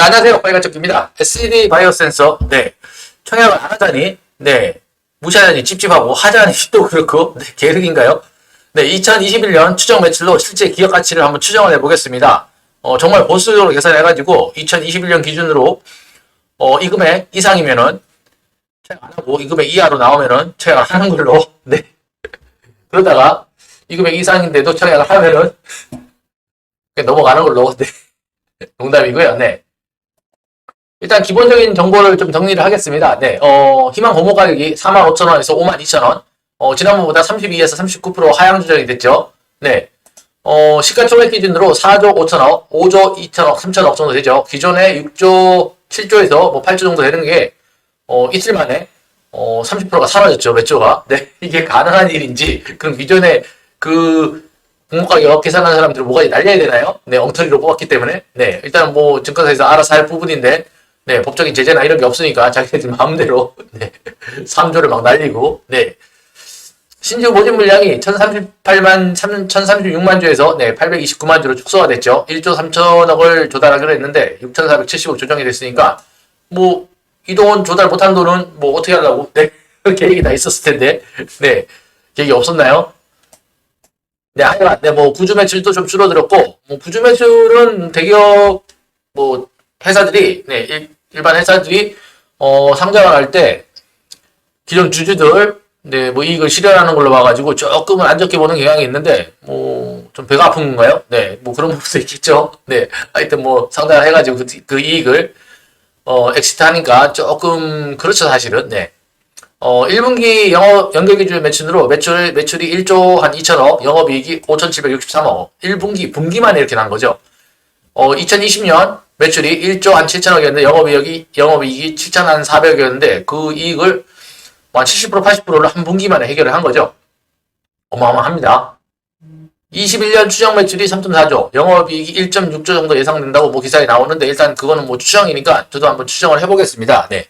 네, 안녕하세요. 빨간쪽입니다. SED 바이오 센서. 네. 청약을 안 하자니, 네. 무시하자니 찝찝하고, 하자니 또 그렇고, 네. 계획인가요? 네. 2021년 추정 매출로 실제 기업 가치를 한번 추정을 해보겠습니다. 어, 정말 보수적으로 계산해가지고, 2021년 기준으로, 어, 이 금액 이상이면은, 청약 안 하고, 이 금액 이하로 나오면은, 청약을 하는 걸로, 네. 그러다가, 이 금액 이상인데도 청약을 하면은, 넘어가는 걸로, 네. 농담이고요. 네. 일단 기본적인 정보를 좀 정리를 하겠습니다. 네, 어, 희망 고모 가격이 45,000원에서 52,000원. 어, 지난번보다 32에서 39% 하향 조정이 됐죠. 네. 어, 시가총액 기준으로 4조 5천억, 5조 2천억, 3천억 정도 되죠. 기존에 6조, 7조에서 뭐 8조 정도 되는 게, 어, 이틀 만에, 어, 30%가 사라졌죠. 매조가. 네. 이게 가능한 일인지, 그럼 기존에 그, 공모가격 계산하는 사람들은 뭐가 날려야 되나요? 네, 엉터리로 뽑았기 때문에. 네, 일단 뭐 증권사에서 알아서 할 부분인데, 네, 법적인 제재나 이런 게 없으니까 자기네들 마음대로, 네, 3조를 막 날리고, 네. 신규 모집 물량이 1038만, 1036만 주에서, 네, 829만 주로 축소가 됐죠. 1조 3천억을 조달하기로 했는데, 6,470억 조정이 됐으니까, 뭐, 이 돈 조달 못한 돈은 뭐 어떻게 하려고, 네, 계획이 다 있었을 텐데, 네, 계획이 없었나요? 네, 하여간, 네, 뭐, 구주 매출도 좀 줄어들었고, 뭐, 구주 매출은 대기업, 뭐, 회사들이, 네, 일, 일반 회사들이, 어, 상장을 할 때, 기존 주주들, 네, 뭐, 이익을 실현하는 걸로 봐가지고, 조금은 안 좋게 보는 경향이 있는데, 뭐, 좀 배가 아픈 건가요? 네, 뭐, 그런 부분도 있겠죠. 네, 하여튼 뭐, 상장을 해가지고 그, 그 이익을, 어, 엑시트 하니까 조금, 그렇죠, 사실은. 네. 어, 1분기 영업, 연결 기준 매출으로 매출, 매출이 1조 한 2천억, 영업 이익이 5,763억. 1분기, 분기만 이렇게 난 거죠. 어, 2020년 매출이 1조 한 7천억이었는데, 영업이익이, 영업이익이 7천 한 400이었는데, 그 이익을 한 70%, 80%를 한 분기만에 해결을 한 거죠. 어마어마합니다. 21년 추정 매출이 3.4조, 영업이익이 1.6조 정도 예상된다고 뭐 기사에 나오는데, 일단 그거는 뭐 추정이니까 저도 한번 추정을 해보겠습니다. 네.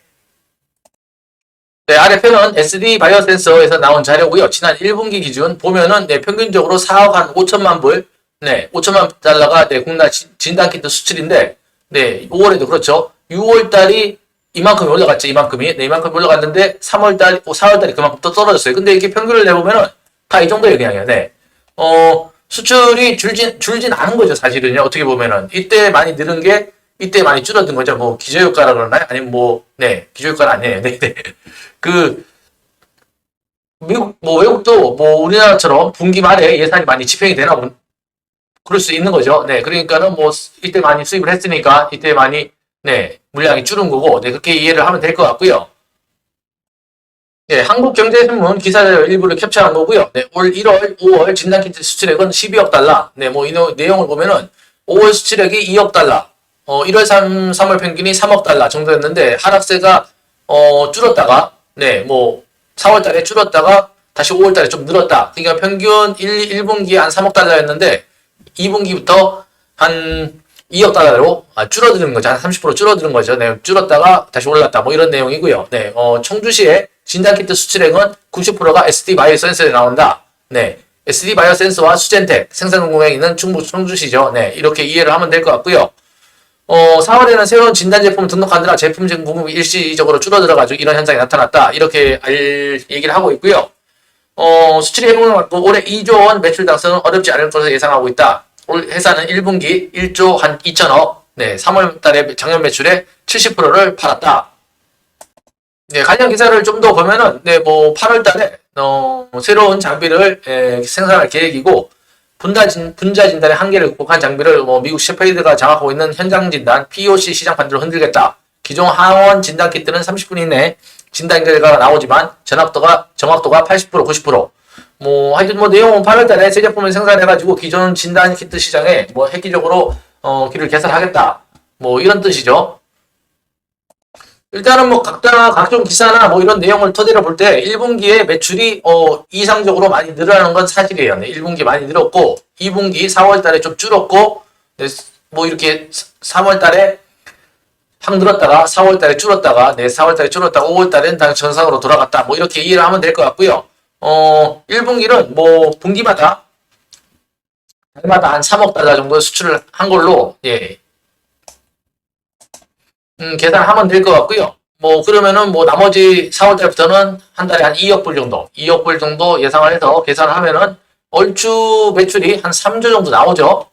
네, 아래 편은 SD 바이오 센서에서 나온 자료고요. 지난 1분기 기준 보면은 네, 평균적으로 4억 한 5천만 불, 네, 5천만 달러가 네, 국내 진- 진단키트 수출인데, 네, 5월에도 그렇죠. 6월 달이 이만큼이 올라갔죠. 이만큼이. 네, 이만큼 올라갔는데 3월 달, 4월 달이 그만큼 또 떨어졌어요. 근데 이게 평균을 내보면은 다 이 정도의 영향이에요. 네. 어, 수출이 줄진, 줄진 않은 거죠. 사실은요. 어떻게 보면은. 이때 많이 늘은 게 이때 많이 줄어든 거죠. 뭐 기저효과라 그러나요? 아니면 뭐, 네, 기저효과는 아니에요. 네, 네. 그, 미국, 뭐 외국도 뭐 우리나라처럼 분기 말에 예산이 많이 집행이 되나 보, 그럴 수 있는 거죠. 네, 그러니까는 뭐 이때 많이 수입을 했으니까 이때 많이 네 물량이 줄은 거고, 네 그렇게 이해를 하면 될 것 같고요. 네, 한국경제신문 기사 일부를 캡처한 거고요. 네, 올 1월, 5월 진단키트 수출액은 12억 달러. 네, 뭐 이 내용을 보면은 5월 수출액이 2억 달러. 어, 1월 3, 3월 평균이 3억 달러 정도였는데 하락세가 어, 줄었다가 네, 뭐 4월 달에 줄었다가 다시 5월 달에 좀 늘었다. 그러니까 평균 1, 1분기에 한 3억 달러였는데 2분기부터 한 2억 달러로 아, 줄어드는 거죠. 한 30% 줄어드는 거죠. 네, 줄었다가 다시 올랐다. 뭐 이런 내용이고요. 네, 어, 청주시의 진단키트 수출액은 90%가 SD 바이오 센서에 나온다. 네, SD 바이오 센서와 수젠텍 생산공장에 있는 충북 청주시죠. 네, 이렇게 이해를 하면 될 것 같고요. 어, 4월에는 새로운 진단 제품 등록하느라 제품 공급이 일시적으로 줄어들어가지고 이런 현상이 나타났다. 이렇게 알, 얘기를 하고 있고요. 어, 수출이 회복을 맞고 올해 2조 원 매출 달성은 어렵지 않을 것으로 예상하고 있다. 올 회사는 1분기 1조 한 2천억, 네, 3월 달에 작년 매출의 70%를 팔았다. 네, 관련 기사를 좀 더 보면은, 네, 뭐, 8월 달에, 어, 새로운 장비를 에, 생산할 계획이고, 분자, 진, 분자 진단의 한계를 극복한 장비를 뭐 미국 셰페이드가 장악하고 있는 현장 진단 POC 시장 판도를 흔들겠다. 기존 하원 진단 키트는 30분 이내 진단 결과가 나오지만 정확도가 정확도가 80% 90%. 뭐 하여튼 뭐 내용은 8월 달에 새 제품을 생산해 가지고 기존 진단 키트 시장에 뭐 획기적으로 어 길을 개설하겠다. 뭐 이런 뜻이죠. 일단은 뭐 각자 각종 기사나 뭐 이런 내용을 토대로 볼 때 1분기에 매출이 어 이상적으로 많이 늘어나는 건 사실이에요. 네, 1분기 많이 늘었고 2분기 4월 달에 좀 줄었고 네, 뭐 이렇게 3월 달에 확 늘었다가 4월 달에 줄었다가 네, 4월 달에 줄었다가 5월 달에는 다시 정상으로 돌아갔다. 뭐 이렇게 이해를 하면 될 것 같고요. 어 1분기는 뭐 분기마다 달마다 한 3억 달러 정도 수출을 한 걸로 예, 음, 계산하면 될 것 같고요. 뭐 그러면은 뭐 나머지 4월 달부터는 한 달에 한 2억 불 정도, 2억 불 정도 예상을 해서 계산을 하면은 얼추 매출이 한 3조 정도 나오죠.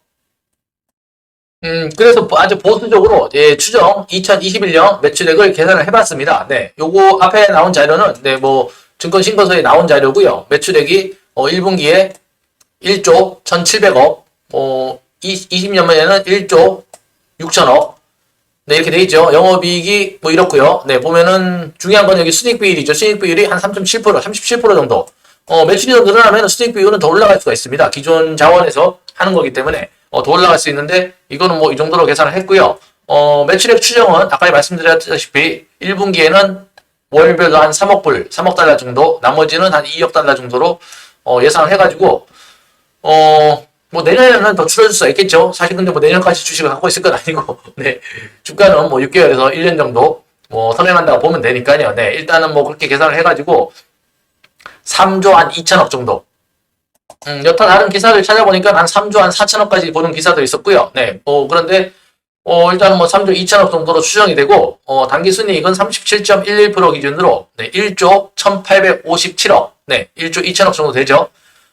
음, 그래서 아주 보수적으로 예, 추정 2021년 매출액을 계산을 해봤습니다. 네, 요거 앞에 나온 자료는 네, 뭐 증권 신고서에 나온 자료고요. 매출액이 어, 1분기에 1조 1,700억, 어, 20년에는 1조 6천억. 네, 이렇게 돼 있죠. 영업이익이 뭐 이렇고요. 네, 보면은 중요한 건 여기 순익 비율이죠. 순익 비율이 한 3.7%, 37% 정도. 어, 매출이 더 늘어나면 순익 비율은 더 올라갈 수가 있습니다. 기존 자원에서 하는 거기 때문에 어, 더 올라갈 수 있는데 이거는 뭐 이 정도로 계산을 했고요. 어, 매출액 추정은 아까 말씀드렸다시피 1분기에는 월별로 한 3억 불, 3억 달러 정도, 나머지는 한 2억 달러 정도로 어, 예상을 해가지고 어, 뭐 내년에는 더 줄어들 수가 있겠죠. 사실 근데 뭐 내년까지 주식을 갖고 있을 건 아니고, 네. 주가는 뭐 6개월에서 1년 정도 뭐 선행한다고 보면 되니까요. 네. 일단은 뭐 그렇게 계산을 해가지고 3조 한 2천억 정도. 음, 여타 다른 기사를 찾아보니까 한 3조 한 4천억까지 보는 기사도 있었고요. 네. 뭐 그런데 어, 일단은 뭐 3조 2천억 정도로 추정이 되고, 어, 단기 순이익은 37.11% 기준으로, 네, 1조 1857억, 네, 1조 2천억 정도 되죠.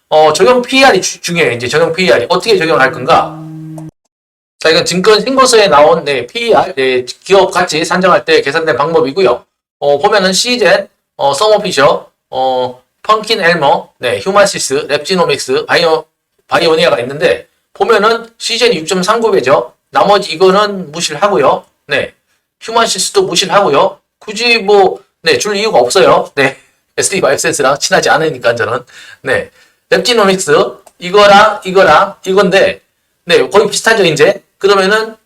어, 적용 PER이 주- 중요해요. 이제 적용 PER이. 어떻게 적용할 건가? 자, 이건 증권 신고서에 나온, 네, PER, 네, 기업 가치 산정할 때 계산된 방법이고요. 어, 보면은 시젠, 어, 서머피셔, 어, 펑킨 엘머, 네, 휴마시스, 랩지노믹스, 바이오, 바이오니아가 있는데, 보면은 시젠이 6.39배죠. 나머지 이거는 무시를 하고요. 네. 휴마시스도 무시를 하고요. 굳이 뭐, 네, 줄 이유가 없어요. 네. SD 바이오센스랑 친하지 않으니까 저는. 네. 랩지노믹스, 이거랑, 이거랑, 이건데, 네, 거의 비슷하죠, 이제. 그러면은,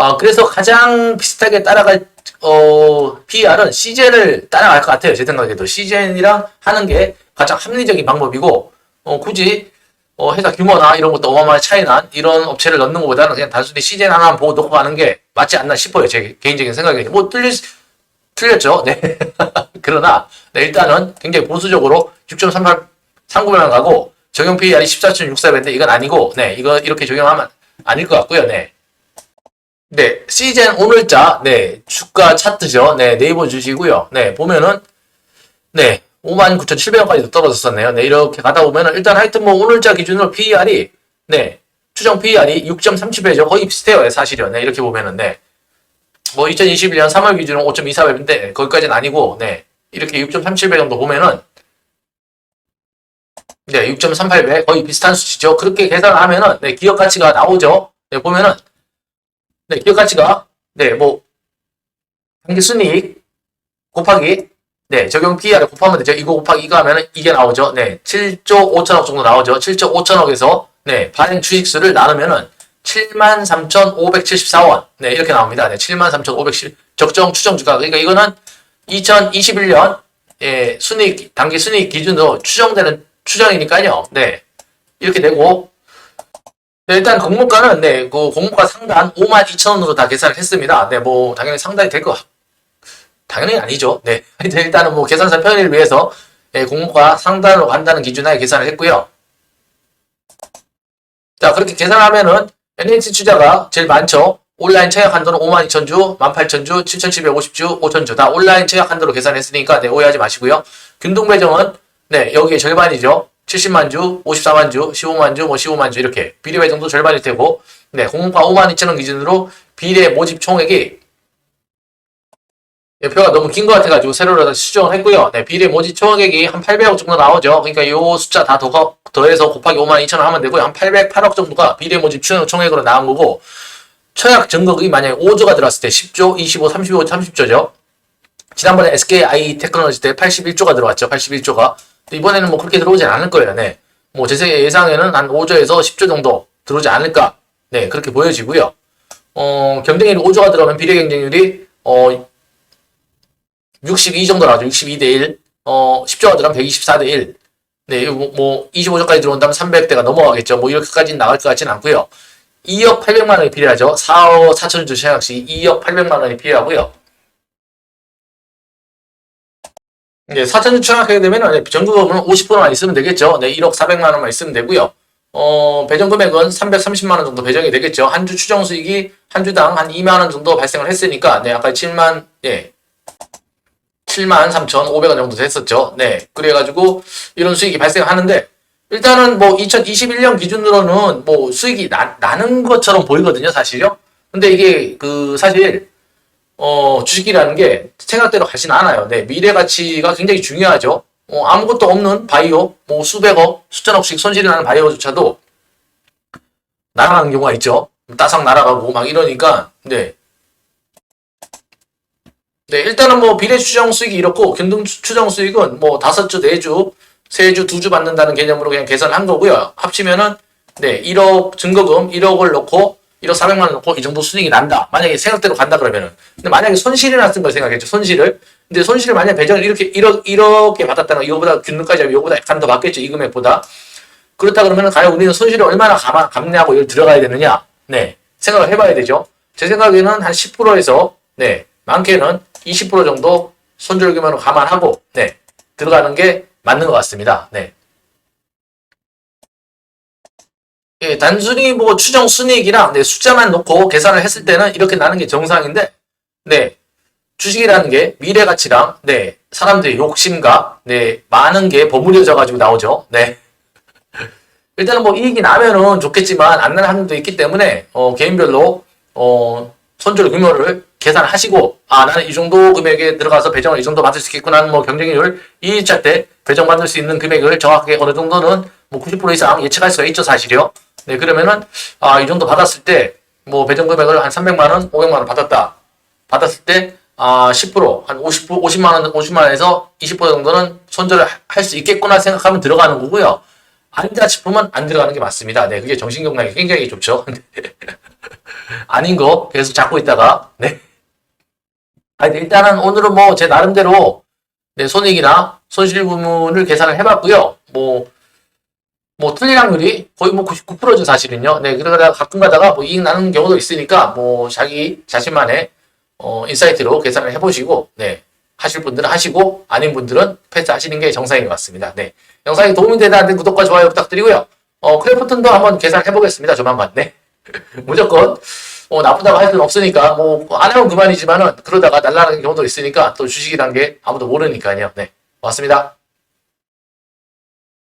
아, 그래서 가장 비슷하게 따라갈, 어, PR은 시젠을 따라갈 것 같아요. 제 생각에도. 시젠이랑 하는 게 가장 합리적인 방법이고, 어, 굳이, 어, 회사 규모나 이런 것도 어마어마하게 차이 난 이런 업체를 넣는 것보다는 그냥 단순히 시즌 하나만 보고 놓고 가는 게 맞지 않나 싶어요. 제 개인적인 생각에. 뭐, 틀릴, 수- 틀렸죠. 네. 그러나, 네, 일단은 굉장히 보수적으로 6.38, 39만 가고, 적용 PER이 14.64배인데 이건 아니고, 네, 이거 이렇게 적용하면 아닐 것 같고요. 네. 네, 시즌 오늘자, 네, 주가 차트죠. 네, 네이버 주시고요. 네, 보면은, 네, 59,700원까지도 떨어졌었네요. 네, 이렇게 가다 보면은, 일단 하여튼 뭐 오늘자 기준으로 PER이, 네, 추정 PER이 6.37배죠. 거의 비슷해요. 네, 사실은. 네, 이렇게 보면은, 네. 뭐 2021년 3월 기준으로 5.24배인데, 거기까지는 아니고, 네, 이렇게 6.37배 정도 보면은, 네, 6.38배 거의 비슷한 수치죠. 그렇게 계산을 하면은, 네, 기업 가치가 나오죠. 네, 보면은, 네, 가치가, 네, 뭐, 단기 순이익 곱하기, 네, 적용 PER을 곱하면 되죠. 이거 곱하기 이거 하면은 이게 나오죠. 네, 7조 5천억 정도 나오죠. 7조 5천억에서, 네, 발행 주식수를 나누면은 73,574원. 네, 이렇게 나옵니다. 네, 73,570, 적정 추정 주가. 그러니까 이거는 2021년, 예, 순이익, 단기 순이익 기준으로 추정되는 추정이니까요. 네, 이렇게 되고, 네, 일단 공모가는 네, 그 공모가 상단 5만 2천 원으로 다 계산을 했습니다. 네, 뭐 당연히 상당히 될 거. 당연히 아니죠. 네, 일단은 뭐 계산서 편의를 위해서 네, 공모가 상단으로 간다는 기준하에 계산을 했고요. 자, 그렇게 계산하면은 NH 투자가 제일 많죠. 온라인 청약 한도는 5만 2천 주, 1만 8천 주, 7,750 주, 5천 주 다 온라인 청약 한도로 계산했으니까 네, 오해하지 마시고요. 균등 배정은 네, 여기에 절반이죠. 70만 주, 54만 주, 15만 주, 뭐 15만 주 이렇게 비례 배정도 절반일 테고 네, 공모가 5만 2천 원 기준으로 비례 모집 총액이 네, 표가 너무 긴 것 같아가지고 세로로 수정을 했고요. 네, 비례 모집 총액이 한 800억 정도 나오죠. 그러니까 요 숫자 다 더, 더해서 곱하기 5만 2천 원 하면 되고요. 한 808억 정도가 비례 모집 총- 총액으로 나온 거고 청약 전국이 만약에 5조가 들어왔을 때 10조, 25, 35, 30조죠. 지난번에 SKI 테크놀로지 때 81조가 들어왔죠. 81조가. 이번에는 뭐 그렇게 들어오진 않을 거예요. 네. 뭐 제 예상에는 한 5조에서 10조 정도 들어오지 않을까. 네, 그렇게 보여지고요. 어, 경쟁률이 5조가 들어오면 비례 경쟁률이 어, 62 정도 나오죠. 62대 1. 어, 10조가 들어가면 124대 1. 네, 뭐, 뭐 25조까지 들어온다면 300대가 넘어가겠죠. 뭐 이렇게까지는 나갈 것 같지는 않고요. 2억 800만 원이 필요하죠. 4억 4천 주 청약 시 2억 800만 원이 필요하고요. 네, 4천 주 청약하게 되면 전국금은 50%만 있으면 되겠죠. 네, 1억 400만 원만 있으면 되고요. 어, 배정 금액은 330만 원 정도 배정이 되겠죠. 한 주 추정 수익이 한 주당 한 2만 원 정도 발생을 했으니까 네, 아까 7만 예. 7만 3,500원 정도 됐었죠. 네. 그래 가지고 이런 수익이 발생하는데 일단은 뭐 2021년 기준으로는 뭐 수익이 나, 나는 것처럼 보이거든요, 사실요. 근데 이게 그 사실 어, 주식이라는 게 생각대로 가진 않아요. 네, 미래 가치가 굉장히 중요하죠. 어, 아무것도 없는 바이오, 뭐 수백억, 수천억씩 손실이 나는 바이오조차도 날아가는 경우가 있죠. 따삭 날아가고 막 이러니까, 네. 네, 일단은 뭐 비례 추정 수익이 이렇고, 균등 추- 추정 수익은 뭐 다섯 주, 네 주, 세 주, 두 주 받는다는 개념으로 그냥 계산한 거고요. 합치면은, 네, 1억 증거금 1억을 넣고, 1억 400만 원 넣고 이 정도 수익이 난다. 만약에 생각대로 간다 그러면은. 근데 만약에 손실이 났은 걸 생각했죠. 손실을. 근데 손실을 만약 배정을 이렇게 1억, 1억에 받았다는 거, 이거보다 균등까지 하면 이거보다 약간 더 받겠죠. 이 금액보다. 그렇다 그러면은 과연 우리는 손실을 얼마나 감, 감내하고 이걸 들어가야 되느냐? 네. 생각을 해봐야 되죠. 제 생각에는 한 10%에서, 네. 많게는 20% 정도 손절 규모로 감안하고, 네. 들어가는 게 맞는 것 같습니다. 네. 예, 단순히 뭐 추정 순이익이랑 네, 숫자만 놓고 계산을 했을 때는 이렇게 나는 게 정상인데, 네, 주식이라는 게 미래 가치랑 네, 사람들의 욕심과 네, 많은 게 버무려져 가지고 나오죠. 네. 일단은 뭐 이익이 나면은 좋겠지만 안 나는 한도 있기 때문에 어, 개인별로 어, 손절 규모를 계산하시고 아 나는 이 정도 금액에 들어가서 배정을 이 정도 받을 수 있겠구나 뭐 경쟁률 2일차 때 배정받을 수 있는 금액을 정확하게 어느 정도는 뭐 90% 이상 예측할 수가 있죠 사실이요. 네 그러면은 아 이 정도 받았을 때 뭐 배정 금액을 한 300만 원, 500만 원 받았다. 받았을 때 아, 10%, 한 50, 50만 원, 50만 원에서 20% 정도는 손절을 할 수 있겠구나 생각하면 들어가는 거고요. 아니다 싶으면 안 들어가는 게 맞습니다. 네, 그게 정신건강에 굉장히 좋죠. 아닌 거 계속 잡고 있다가, 네. 아니, 일단은 오늘은 뭐 제 나름대로 네, 손익이나 손실 부문을 계산을 해봤고요. 뭐, 뭐 틀릴 확률이 거의 뭐 99%죠 사실은요. 네, 그러다가 가끔 가다가 뭐 이익 나는 경우도 있으니까 뭐 자기 자신만의 어, 인사이트로 계산을 해보시고, 네. 하실 분들은 하시고, 아닌 분들은 패스하시는 게 정상인 것 같습니다. 네. 영상이 도움이 되다는 구독과 좋아요 부탁드리고요. 어, 크래프톤도 한번 계산해 보겠습니다. 조만간. 네. 무조건, 어, 나쁘다고 할 수는 없으니까, 뭐, 안 하면 그만이지만은, 그러다가 날라가는 경우도 있으니까, 또 주식이란 게 아무도 모르니까요. 네. 고맙습니다.